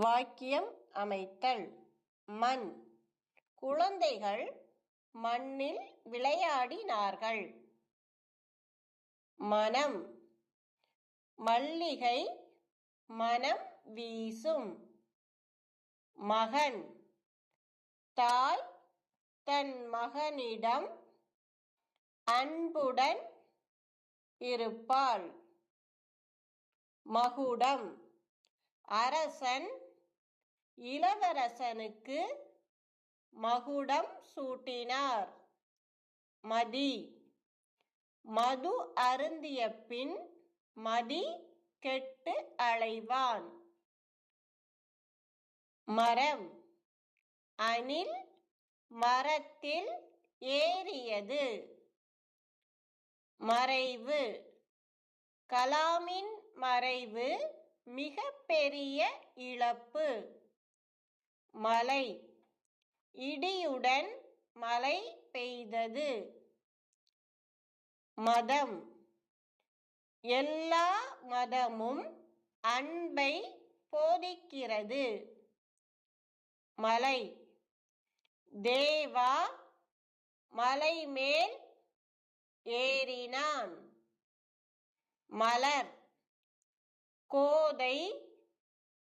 வாக்கியம் அமைத்தல். மண். குழந்தைகள் மண்ணில் விளையாடினார்கள். மனம். மல்லிகை மனம் வீசும். மகன். தாய் தன் மகனிடம் அன்புடன் இருப்பாள். மகுடம். அரசன் இளவரசனுக்கு மகுடம் சூட்டினார். மதி. மது அருந்திய பின் மதி கெட்டு அலைவான். மரம். அணில் மரத்தில் ஏறியது. மறைவு. கலாமின் மறைவு மிக பெரிய இழப்பு. மலை. இடியுடன் மழை பெய்தது. மதம். எல்லா மதமும் அன்பை போதிக்கிறது. மலை. தேவா மலை மேல் ஏறினான். மலர். கோதை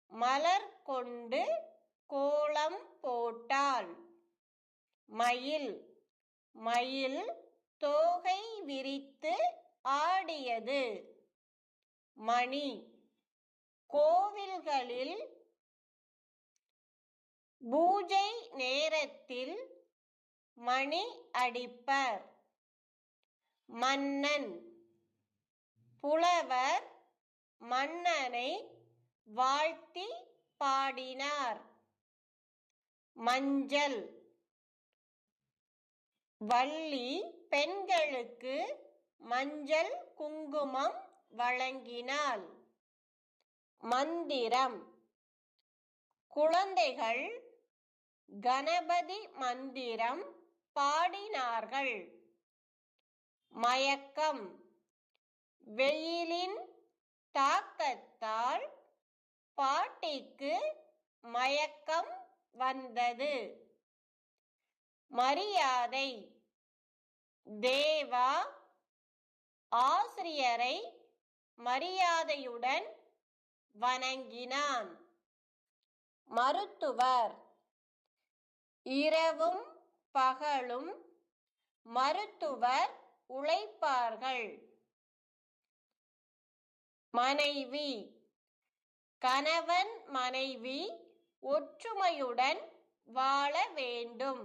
மலர் கொண்டு கோலம் போட்டாள். மயில். மயில் தோகை விரித்து ஆடியது. மணி. கோவில்களில் பூஜை நேரத்தில் மணி அடிப்பர். மன்னன். புலவர் மன்னனை வாழ்த்தி பாடினார். மஞ்சள். வள்ளி பெண்களுக்கு மஞ்சள் குங்குமம் வழங்கினாள். மந்திரம். குழந்தைகள் கணபதி மந்திரம் பாடினார்கள். மயக்கம். வெயிலின் தாக்கத்தால் பாட்டிக்கு மயக்கம் வந்தது. மரியாதை தேவா ஆசிரியரை மரியாதையுடன் வணங்கினான். மருத்துவர் இரவும் பகலும் மருத்துவர் உழைப்பார்கள். மனைவி கணவன் மனைவி ஒற்றுமையுடன் வாழ வேண்டும்.